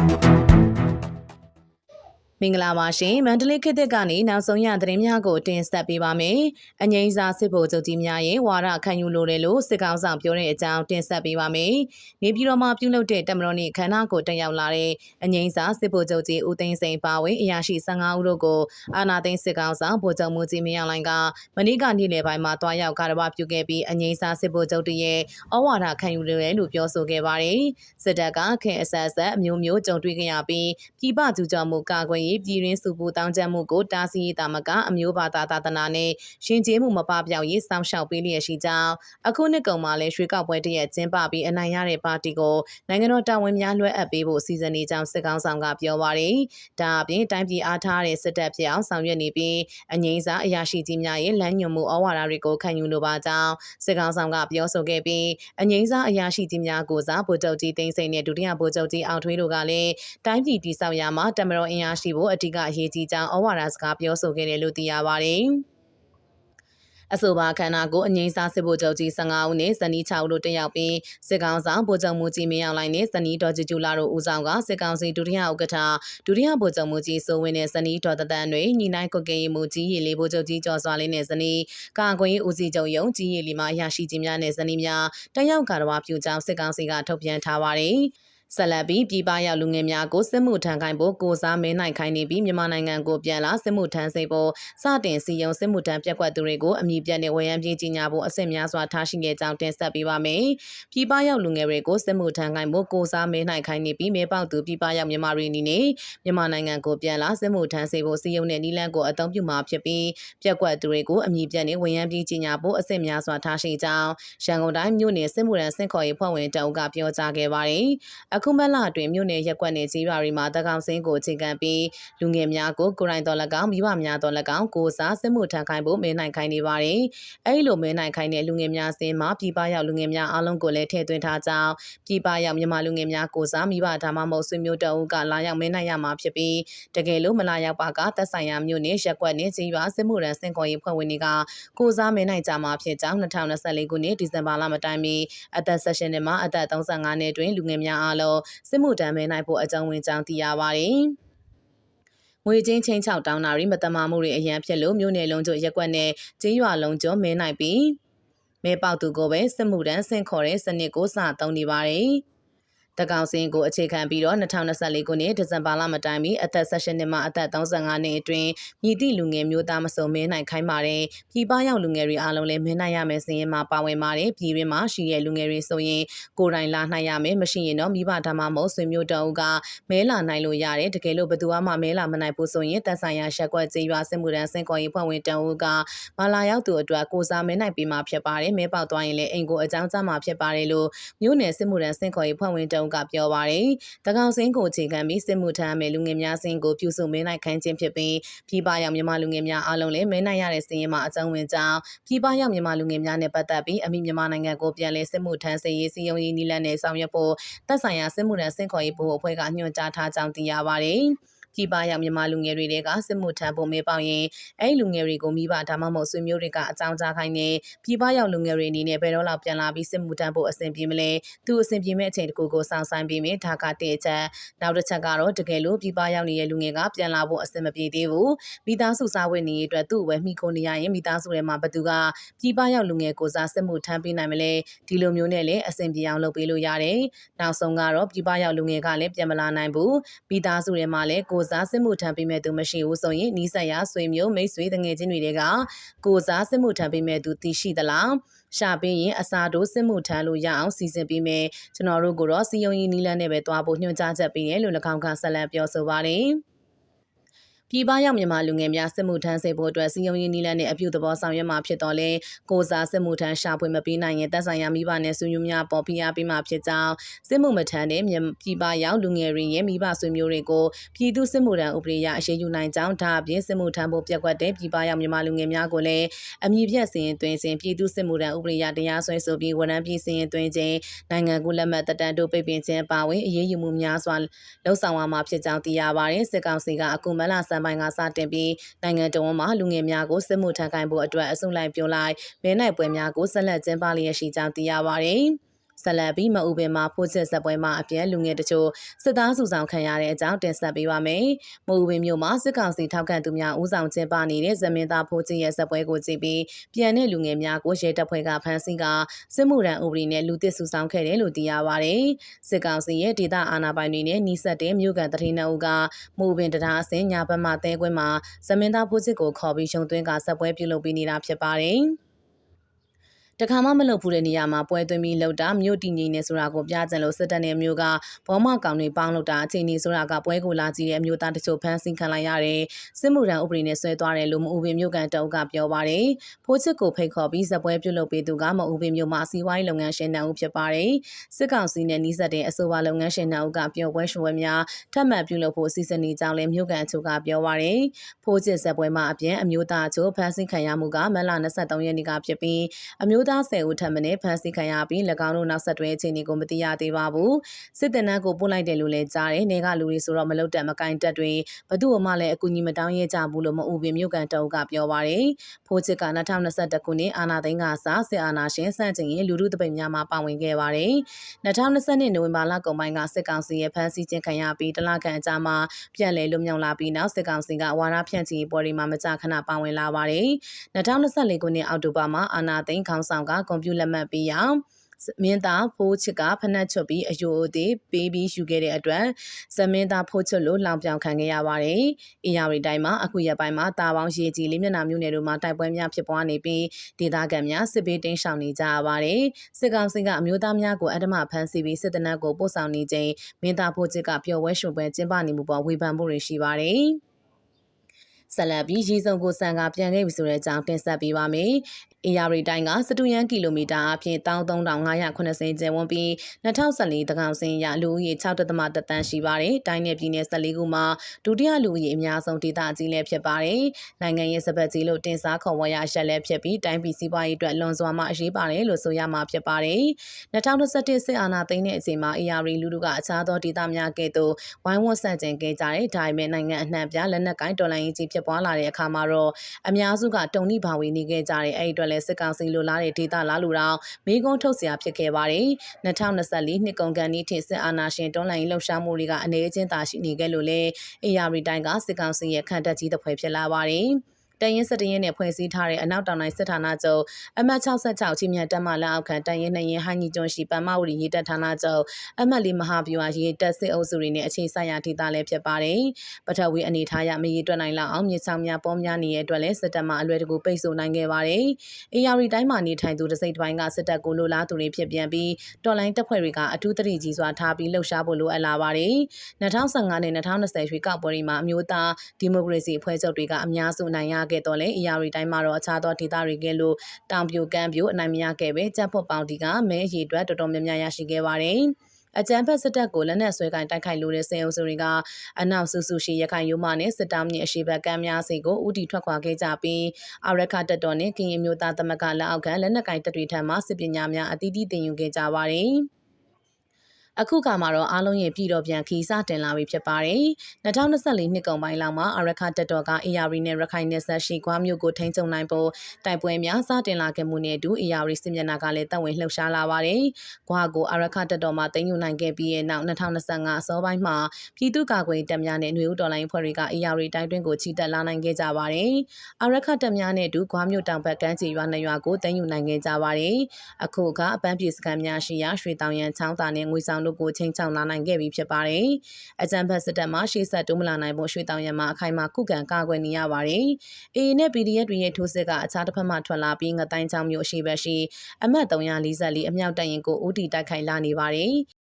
Thank you. မင်္ဂလာပါရှင်မန္တလေးခေတ်သစ်ကနေနောက်ဆုံးရသတင်းများကိုတင်ဆက်ပေးပါမယ်။အငိမ့်စာစစ်ဗိုလ်ချုပ်ကြီးများရဲ့ဝါရခံယူလိုတယ်လို့စစ်ကောင်ဆောင်ပြောတဲ့အကြောင်းတင်ဆက်ပေးပါမယ်။နေပြည်တော်မှာပြုလုပ်တဲ့တမတော်နေ့ခမ်းနားကိုတက်ရောက်လာတဲ့အငိမ့်စာစစ်ဗိုလ်ချုပ်ကြီးဦးသိန်းစိန်ပါဝင်အရာရှိ15ဦးတို့ကိုအာနာသိန်းစစ်ကောင်ဆောင်ဗိုလ်ချုပ်မှုကြီးမင်းအောင်လိုင်ကမနေ့ကနေ့လယ်ပိုင်းမှာတွားရောက်ကာရဝပြုခဲ့ပြီးအငိမ့်စာစစ်ဗိုလ်ချုပ်တရဲ့ဩဝါဒခံယူလိုတယ်လို့ပြောဆိုခဲ့ပါတယ်။စစ်တပ်ကခင်အဆက်ဆက်အမျိုးမျိုးကြုံတွေ့ခဲ့ရပြီးပြည်ပကျူးကျော်မှုကာကွယ်ရေးပြည်ရင်းစုပူတောင်းကျမ်းမှုကိုတားဆီးရေးတာမကအမျိုးဘာသာသာသနာနဲ့ရှင်ကျေးမှုမပပြောက်ရေးစောင့်ရှောက်ပေးလျက်ရှိကြောင်းအခုနှစ်ကုန်မှာလည်းရွှေကောက်ပွဲတရက်ကျင်းပပြီးအနိုင်ရတဲ့ပါတီကိုနိုင်ငံတော်တာဝန်များလွှဲအပ်ပေးဖို့စီစဉ်နေကြောင်းစစ်ကောင်ဆောင်ကပြောပါရယ်ဒါအပြင်တိုင်းပြည်အားထားတဲ့စစ်တပ်ဖြစ်အောင်ဆောင်ရွက်နေပြီးအငိမ့်စားအရာရှိကြီးများရဲ့လမ်းညွှန်မှုဩဝါဒတွေကိုခံယူလိုပါကြောင်းစစ်ကောင်ဆောင်ကပြောဆိုခဲ့ပြီးအငိမ့်စားအရာရှိကြီးများကိုစားဗိုလ်ချုပ်ကြီးတင်းစိန်နဲ့ဒုတိယဗိုလ်ချုပ်ကြီးအောင်ထွေးတို့ကလည်းတိုင်းပြည်တည်ဆောက်ရာမှာတမတော်အင်အားရှိဖို့အထူးအရေးကြီးကြောင်းဩဝါဒစကားပြောဆိုခဲ့တယ်လို့သိရပါတယ်။အဆိုပါခန္ဓာကိုအငိမ့်စားစစ်ဗိုလ်ချုပ်ကြီး15ဦးနဲ့ဇနီး6ဦးတို့တက်ရောက်ပြီးစစ်ကောင်ဆောင်ဗိုလ်ချုပ်မှုကြီးမင်းအောင်လှိုင်နဲ့ဇနီးတော်ကျကျူလာတို့ဦးဆောင်ကစစ်ကောင်စီဒုတိယဥက္ကဋ္ဌဒုတိယဗိုလ်ချုပ်မှုကြီးစိုးဝင်းနဲ့ဇနီးတော်တတန်တွေညီနိုင်ကွက်ကင်မှုကြီးရေလေးဗိုလ်ချုပ်ကြီးကျော်စွာလေးနဲ့ဇနီးကာကွယ်ရေးဦးစီးချုပ်ယုံကြီးရေလီမှာအရာရှိကြီးများနဲ့ဇနီးများတက်ရောက်ကာရဝပြုကြောင်းစစ်ကောင်စီကထုတ်ပြန်ထားပါတယ်။ ဆက်လက်ပြီးပြည်ပရောက်လူငယ်များကိုစစ်မှုထမ်းခိုင်းဖို့ကိုစားမင်းနိုင်ခိုင်းနေပြီးမြန်မာနိုင်ငံကိုပြန်လာစစ်မှုထမ်းစိတ်ဖို့စတင်စီယုံစစ်မှုထမ်းပြက်ကွက်သူတွေကိုအမိပြတ်နဲ့ဝရမ်းပြေးကြီးညာဖို့အဆင့်များစွာထားရှိခဲ့ကြောင်းတင်ဆက်ပေးပါမယ်။ပြည်ပရောက်လူငယ်တွေကိုစစ်မှုထမ်းခိုင်းဖို့ကိုစားမင်းနိုင်ခိုင်းနေပြီးမဲပေါက်သူပြည်ပရောက်မြန်မာတွေအနေနဲ့မြန်မာနိုင်ငံကိုပြန်လာစစ်မှုထမ်းစိတ်ဖို့စီယုံနဲ့နီလန်းကိုအသုံးပြုမှာဖြစ်ပြီးပြက်ကွက်သူတွေကိုအမိပြတ်နဲ့ဝရမ်းပြေးကြီးညာဖို့အဆင့်များစွာထားရှိကြောင်းရန်ကုန်တိုင်းမြို့နယ်စစ်မှုထမ်းစင့်ခေါ်ရေးဖွဲ့ဝင်တအုပ်ကပြောကြားခဲ့ပါတယ်။အခုမလအတွင်းမြို့နယ်ရက်ကွက်နယ်ကြီးရွာတွေမှာတကောင်စင်းကိုအခြေခံပြီးလူငယ်များကိုကိုရိုင်းတော်၎င်းမိဘများတော်၎င်းကိုစားစစ်မှုထမ်းခိုင်းဖို့မင်းနိုင်ခိုင်းနေပါတယ်။အဲဒီလိုမင်းနိုင်ခိုင်းတဲ့လူငယ်များစင်းမှာပြည်ပရောက်လူငယ်များအားလုံးကိုလည်းထည့်သွင်းထားကြောင်းပြည်ပရောက်မြန်မာလူငယ်များကိုစားမိဘဒါမှမဟုတ်ဆွေမျိုးတအုပ်ကလာရောက်မင်းနိုင်ရမှာဖြစ်ပြီးတကယ်လို့မလာရောက်ပါကသက်ဆိုင်ရာမြို့နယ်ရက်ကွက်နယ်ကြီးရွာစစ်မှုထမ်းစင်ခေါ်ရေးဖွဲ့ဝင်တွေကကိုစားမင်းနိုင်ကြမှာဖြစ်ကြောင်း2024ခုနှစ်ဒီဇင်ဘာလမတိုင်မီအသက်16နှစ်မှအသက်35နှစ်တွင်လူငယ်များအားလုံးစစ်မှုတမ်းမဲနိုင်ဖို့အကြောင်းဝင်ကြောင်းသိရပါတယ်။ငွေချင်းချင်းချောက်တောင်းတာတွေမတမာမှုတွေအရန်ဖြစ်လို့မြို့နယ်လုံးကျရက်ကွက်နဲ့ကျေးရွာလုံးကျမဲနိုင်ပြီးမဲပေါက်သူကိုပဲစစ်မှုတန်းဆင့်ခေါ်တဲ့စနစ်ကိုစသုံးနေပါတယ်။ တကောင်စင်ကိုအခြေခံပြီးတော့2024ခုနှစ်ဒီဇင်ဘာလမတိုင်မီအသက်16နှစ်မှအသက်35နှစ်အတွင်းမြည်သည့်လူငယ်မျိုးသားမစုံမင်းနိုင်ခိုင်းပါတယ်ပြည်ပရောက်လူငယ်တွေအားလုံးလည်းမင်းနိုင်ရမယ်စင်ရင်မှာပါဝင်ပါတယ်ပြည်တွင်းမှာရှိတဲ့လူငယ်တွေဆိုရင်ကိုယ်တိုင်လာနိုင်ရမယ်မရှိရင်တော့မိဘဒါမှမဟုတ်ဆွေမျိုးတအုပ်ကမဲလာနိုင်လို့ရတယ်တကယ်လို့ဘသူမှမဲလာမနိုင်ဘူးဆိုရင်တက်ဆိုင်ရာရှက်ကွက်ကြေးရွာစစ်မှုတန်းစင်ကော်ရေးဖွဲ့ဝင်တအုပ်ကမလာရောက်သူအတွက်ကိုစားမဲနိုင်ပေးမှာဖြစ်ပါတယ်မဲပေါက်သွားရင်လည်းအိမ်ကိုအကြောင်းကြားမှာဖြစ်ပါတယ်လို့မြို့နယ်စစ်မှုတန်းစင်ကော်ရေးဖွဲ့ဝင်တအုပ်ကပြောပါတယ်။တကောင်စင်းကိုအခြေခံပြီးစစ်မှုထမ်းမယ်လူငယ်များစင်းကိုပြုစုမင်းနိုင်ခိုင်းခြင်းဖြစ်ပြီးပြည်ပရောက်မြန်မာလူငယ်များအားလုံးလည်းမင်းနိုင်ရတဲ့စင်းရင်မှာအကြောင်းဝင်ကြောင်းပြည်ပရောက်မြန်မာလူငယ်များနဲ့ပတ်သက်ပြီးအမိမြန်မာနိုင်ငံကိုပြန်လည်စစ်မှုထမ်းစေရေးစီယုံရေးနည်းလမ်းနဲ့ဆောင်ရွက်ဖို့သက်ဆိုင်ရာစစ်မှုထမ်းစင်ခေါ်ရေးဘုတ်အဖွဲ့ကညွှန်ကြားထားကြောင်းသိရပါတယ်။ ပြည်ပရောက်မြန်မာလူငယ်တွေကစစ်မှုထမ်းဖို့မေးပေါင်ရင်အဲ့လူငယ်တွေကိုမိဘဒါမှမဟုတ်ဆွေမျိုးတွေကအကြောင်းကြားခိုင်းနေပြည်ပရောက်လူငယ်တွေအနေနဲ့ဘယ်တော့လောက်ပြန်လာပြီးစစ်မှုထမ်းဖို့အဆင်ပြေမလဲသူအဆင်ပြေမဲ့အချိန်တကူကိုစောင့်ဆိုင်ပြီးမြဒါကတဲ့ချက်နောက်တစ်ချက်ကတော့တကယ်လို့ပြည်ပရောက်နေတဲ့လူငယ်ကပြန်လာဖို့အဆင်မပြေသေးဘူးမိသားစုစားဝတ်နေရေးအတွက်သူ့ဝယ်မိခိုနေရရင်မိသားစုထဲမှာဘသူကပြည်ပရောက်လူငယ်ကိုစားစစ်မှုထမ်းပေးနိုင်မလဲဒီလိုမျိုးနဲ့လည်းအဆင်ပြေအောင်လုပ်ပေးလို့ရတယ်နောက်ဆုံးကတော့ပြည်ပရောက်လူငယ်ကလည်းပြန်မလာနိုင်ဘူးမိသားစုထဲမှာလည်းကိုစားစစ်မှုထမ်းပေးမဲ့သူမရှိဘူးဆိုရင်နီးစပ်ရာဆွေမျိုးမိတ်ဆွေတငယ်ချင်းတွေကကိုစားစစ်မှုထမ်းပေးမဲ့သူသိရှိသလားရှာပေးရင်အစာတိုးစစ်မှုထမ်းလို့ရအောင်စီစဉ်ပေးမယ်ကျွန်တော်တို့ကတော့စီယုံကြီးနီးလန်းနဲ့ပဲတွားဖို့ညွှန်ကြားချက်ပေးတယ်လို့၎င်းကဆက်လက်ပြောဆိုပါတယ် ပြည်ပရောက်မြန်မာလူငယ်များစစ်မှုထမ်းစေဖို့အတွက်စီယုံရင်းနီလန်းနဲ့အပြုသဘောဆောင်ရွက်မှာဖြစ်တော်လဲကိုစားစစ်မှုထမ်းရှာဖွေမပေးနိုင်ရင်တပ်ဆိုင်ရာမိဘနဲ့ဆွေမျိုးများပေါ်ဖိအားပေးမှာဖြစ်ကြောင်းစစ်မှုမထမ်းတဲ့ပြည်ပရောက်လူငယ်တွေရဲ့မိဘဆွေမျိုးတွေကိုပြည်သူစစ်မှုထမ်းဥပဒေအရအရေးယူနိုင်ကြောင်းဒါအပြင်စစ်မှုထမ်းဖို့ပြက်ကွက်တဲ့ပြည်ပရောက်မြန်မာလူငယ်များကိုလည်းအမည်ပြတ်စင်သွင်းစဉ်ပြည်သူစစ်မှုထမ်းဥပဒေအရတရားစွဲဆိုပြီးဝန်ထမ်းပြည်စင်သွင်းခြင်းနိုင်ငံကူးလက်မှတ်တက်တန်းတို့ပိတ်ပင်ခြင်းပါဝင်အရေးယူမှုများစွာလှုံ့ဆော်ရမှာဖြစ်ကြောင်းသိရပါတယ်စစ်ကောင်စီကအခုမလဆန်ပိုင်းကစတင်ပြီးနိုင်ငံတော်မှာလူငယ်များကိုစစ်မှုထမ်းခိုင်းဖို့အတွက်အစုလိုက်ပြုံလိုက်မဲနိုင်ပွဲများကိုဆက်လက်ကျင်းပလျက်ရှိကြောင်းသိရပါတယ်။ ဆက်လက်ပြီးမအူပင်မှာဖိုးစစ်ဆက်ပွဲမှာအပြန်လူငယ်တချို့စစ်သားစုဆောင်ခံရတဲ့အကြောင်းတင်ဆက်ပေးပါမယ်။မအူပင်မြို့မှာစစ်ကောင်စီထောက်ခံသူများဦးဆောင်ကျင်းပနေတဲ့ဇမင်သားဖိုးကြီးရဲ့ဆက်ပွဲကိုကြည့်ပြီးပြန်တဲ့လူငယ်များကိုရဲတပ်ဖွဲ့ကဖမ်းဆီးကစစ်မှုရန်ဥပဒေနဲ့လူသစ်စုဆောင်ခဲ့တယ်လို့သိရပါဗျ။စစ်ကောင်စီရဲ့ဒေသအာဏာပိုင်တွေနဲ့နှိစက်တဲ့မြို့ကန်တထိန်နှုတ်ကမူပင်တရားအစင်ညာဘက်မှတဲကွင်းမှာဇမင်သားဖိုးစစ်ကိုခေါ်ပြီးရှုံသွင်းကဆက်ပွဲပြုလုပ်ပေးနေတာဖြစ်ပါတယ်။ တခါမှမလုပ်ဘူးတဲ့နေရာမှာပွဲသွင်းပြီးလှုပ်တာမြို့တည်ငြိမ်နေဆိုတာကိုပြကြံလို့စစ်တပ်နဲ့မြို့ကဘောမကောင်တွေပေါင်းလှုပ်တာအချိန်ကြီးဆိုတာကပွဲကိုလာကြည့်တဲ့မြို့သားတချို့ဖမ်းဆီးခံလိုက်ရတယ်စစ်မှုထမ်းဥပဒေနဲ့ဆွဲသွားတယ်လို့မအူပင်မြို့ကန်တုံးကပြောပါတယ်ဖိုးချစ်ကိုဖိတ်ခေါ်ပြီးဇပွဲပြုလုပ်ပေးသူကမအူပင်မြို့မှာစီးပွားရေးလုပ်ငန်းရှင်နှံဦးဖြစ်ပါတယ်စစ်ကောင်စီနဲ့နှီးစပ်တဲ့အဆိုပါလုပ်ငန်းရှင်နှံဦးကပြောပွဲရွှေများထပ်မံပြုလုပ်ဖို့စီစဉ်နေကြောင်းလည်းမြို့ကန်အချို့ကပြောပါတယ်ဖိုးချစ်ဇပွဲမှာအပြင်အမျိုးသားအချို့ဖမ်းဆီးခံရမှုကမလ23ရက်နေ့ကဖြစ်ပြီးအမျိုးသား10ဦးထပ်မံဖမ်းဆီးခံရပြီး၎င်းတို့နောက်ဆက်တွဲအခြေအနေကိုမသိရသေးပါဘူးစစ်တပ်နန်းကိုပို့လိုက်တယ်လို့လည်းကြားတယ်နေကလူတွေဆိုတော့မလုတ်တက်မကင်တက်တွေဘသူ့မှလည်းအကူအညီမတောင်းရဲကြဘူးလို့မအူပင်မြို့ကန်တုံးကပြောပါတယ်ဖိုးချစ်က2021ခုနှစ်အာနာသိန်းကစစစ်အာဏာရှင်စန့်ကျင်ရေးလူမှုတပိတ်များမှာပါဝင်ခဲ့ပါတယ်2020နိုဝင်ဘာလကုန်ပိုင်းကစစ်ကောင်စီရဲ့ဖမ်းဆီးခြင်းခံရပြီးတလခန့်အကြာမှာပြန်လည်လွတ်မြောက်လာပြီးနောက်စစ်ကောင်စီကဝါရဖြန့်ချီပေါ်ဒီမှာမကြာခဏပါဝင်လာပါတယ်2024ခုနှစ်အောက်တိုဘာမှာအာနာသိန်းခေါင်းဆောင်ကကွန်ပျူလက်မှတ်ပေးရအောင်မင်းသားဖိုးချစ်ကဖနက်ချွတ်ပြီးအယိုအသေးပေးပြီးယူခဲ့တဲ့အတွက်ဇမင်းသားဖိုးချစ်လို့လောင်ပြောင်ခံခဲ့ရပါတယ်။အေရရီတိုင်းမှာအခုရက်ပိုင်းမှာတာပေါင်းရေကြီးလေးမျက်နှာမျိုးနယ်တို့မှာတိုက်ပွဲများဖြစ်ပွားနေပြီးဒေသခံများစစ်ဘေးတင်းရှောင်နေကြရပါတယ်။စစ်ကောင်စီကအမျိုးသားများကိုအဓမ္မဖမ်းဆီးပြီးစစ်တပ်ကိုပို့ဆောင်နေချိန်မင်းသားဖိုးချစ်ကပျော်ပွဲရွှင်ပွဲကျင်းပနေမှုပေါ်ဝေဖန်မှုတွေရှိပါတယ်။ဆက်လက်ပြီးရေစုံကိုစံကပြန်ခဲ့ပြီဆိုတဲ့အကြောင်းတင်ဆက်ပေးပါမယ်။ အေယာရီတိုင်းကစတူယန်ကီလိုမီတာအပြင်13580ကျယ်ဝန်းပြီး2014တကောင်စင်ရလူဦးရေ6.3တန်းရှိပါတယ်။တိုင်းနယ်ပြည်နယ်14ခုမှာဒုတိယလူဦးရေအများဆုံးဒေသကြီးလည်းဖြစ်ပါတယ်။နိုင်ငံရေးစပတ်ကြီးလို့တင်စားခေါ်ဝေါ်ရရက်လည်းဖြစ်ပြီးတိုင်းပြည်စည်းပွားရေးအတွက်လွန်စွာမှအရေးပါတယ်လို့ဆိုရမှာဖြစ်ပါတယ်။2021စစ်အာဏာသိမ်းတဲ့အချိန်မှာအေယာရီလူလူကအခြားသောဒေသများကဲ့သို့ဝိုင်းဝန်းဆန့်ကျင်ခဲ့ကြတဲ့ဒါပေမဲ့နိုင်ငံအနှံ့ပြလက်နက်ကိုင်းတော်လှန်ရေးကြီးဖြစ်ပွားလာတဲ့အခါမှာတော့အများစုကတုံ့နှိဘာဝေနေခဲ့ကြတဲ့အဲ့ဒီအတွက်လည်းစစ်ကောင်စီလိုလားတဲ့ဒေသလားလို့တော့မေးခွန်းထုတ်စရာဖြစ်ခဲ့ပါတယ်။2024နှစ်ကုန်ကန်ဤထိစစ်အာဏာရှင်တွန်းလှန်ရေးလှုပ်ရှားမှုတွေကအနည်းချင်းသာရှိနေခဲ့လို့လည်းအေရီတိုင်းကစစ်ကောင်စီရဲ့ခံတပ်ကြီးတစ်ဖွဲ့ဖြစ်လာပါတယ်။ တရင်စတရင်နဲ့ဖွဲ့စည်းထားတဲ့အနောက်တောင်တိုင်းစစ်ဌာနချုပ်အမှတ်66ချင်းမြတ်တက်မှလက်အောက်ခံတရင်နှရင်ဟိုင်းကြီးကျွန်းရှိပမဝရီရေတပ်ဌာနချုပ်အမှတ်လေးမဟာဗျူဟာရေတပ်စစ်အုပ်စုတွေနဲ့အခြေဆိုင်ရာဒေသလည်းဖြစ်ပါတယ်။ပထဝီအနေထားရမရေတွက်နိုင်လောက်အောင်မြေဆောင်များပေါများနေတဲ့အတွက်လည်းစစ်တပ်မှအလွယ်တကူပိတ်ဆို့နိုင်ခဲ့ပါတယ်။အေယာရီတိုင်းမှာနေထိုင်သူတစိမ့်တစ်ပိုင်းကစစ်တပ်ကိုလိုလားသူတွေဖြစ်ပြန်ပြီးတော်လိုင်းတပ်ဖွဲ့တွေကအထူးသတိကြီးစွာထားပြီးလှုပ်ရှားဖို့လိုအပ်လာပါတယ်။2015နဲ့2020ရွေးကောက်ပွဲတွေမှာအမျိုးသားဒီမိုကရေစီအဖွဲ့ချုပ်တွေကအများစုနိုင်ရခဲ့တော့လဲအရာတွေတိုင်းမှာတော့အခြားသောဒေသတွေကလို့တောင်ပြိုကမ်းပြိုအနိုင်မရခဲ့ပဲကြက်ဖို့ပေါင်တီကမဲအရေအတွက်တော်တော်များများရရှိခဲ့ပါတယ်အကြမ်းဖက်စစ်တပ်ကိုလက်နက်ဆွဲကင်တိုက်ခိုက်လို့တဲ့စေအုပ်စုတွေကအနောက်ဆူဆူရှိရခိုင်ရိုးမနဲ့စစ်တောင်းမြစ်အရှိဘက်ကမ်းများစီကိုဥတီထွက်ခွာခဲ့ကြပြီးအာရခတပ်တော်နဲ့ကရင်မျိုးသားသမဂ္ဂလက်အောက်ကလက်နက်ကင်တပ်တွေထံမှစစ်ပညာများအသီးသီးတင်ယူခဲ့ကြပါတယ်။ အခုကမှတော့အားလုံးရဲ့ပြည်တော်ပြန်ခီးစတင်လာပြီဖြစ်ပါတယ်။2024နှစ်ကုန်ပိုင်းလောက်မှာအရခတက်တော်က AR နဲ့ရခိုင်နယ်စပ်ရှိကွာမြို့ကိုထိန်းချုပ်နိုင်ဖို့တိုက်ပွဲများစတင်လာခဲ့မှုနဲ့အတူ AR စစ်မျက်နှာကလည်းတပ်ဝင်လှုပ်ရှားလာပါတယ်။ကွာကိုအရခတက်တော်မှာတင်ယူနိုင်ခဲ့ပြီးတဲ့နောက်2025အစောပိုင်းမှာပြည်သူ့ကာကွယ်တပ်များနဲ့ຫນွေဦးတော်လိုင်းဖွဲ့တွေက AR တိုင်းတွင်းကိုချီတက်လာနိုင်ခဲ့ကြပါတယ်။အရခတပ်များနဲ့အတူကွာမြို့တောင်ဘက်ကမ်းခြေရွာနှစ်ရွာကိုတင်ယူနိုင်ခဲ့ကြပါတယ်။အခုကအပန်းပြေစခန်းများရှိရာရွှေတောင်ရန်ချောင်းသာနဲ့ငွေဆောင်တို့ကိုချိန်ချောင်လာနိုင်ခဲ့ပြီဖြစ်ပါတယ်။အကြံဖတ်စစ်တပ်မှရှေ့ဆက်တိုးမလာနိုင်ဖို့ရွှေတောင်ရံမှာအခိုင်အမာခုခံကာကွယ်နေရပါတယ်။ AA နဲ့ PDF တွေရဲ့ထိုးစစ်ကအခြားတစ်ဖက်မှထွက်လာပြီးငတိုင်းချောင်းမျိုးအရှိဘက်ရှိအမှတ်344အမြောက်တရင်ကိုဦးတီတိုက်ခိုက်လာနေပါတယ်။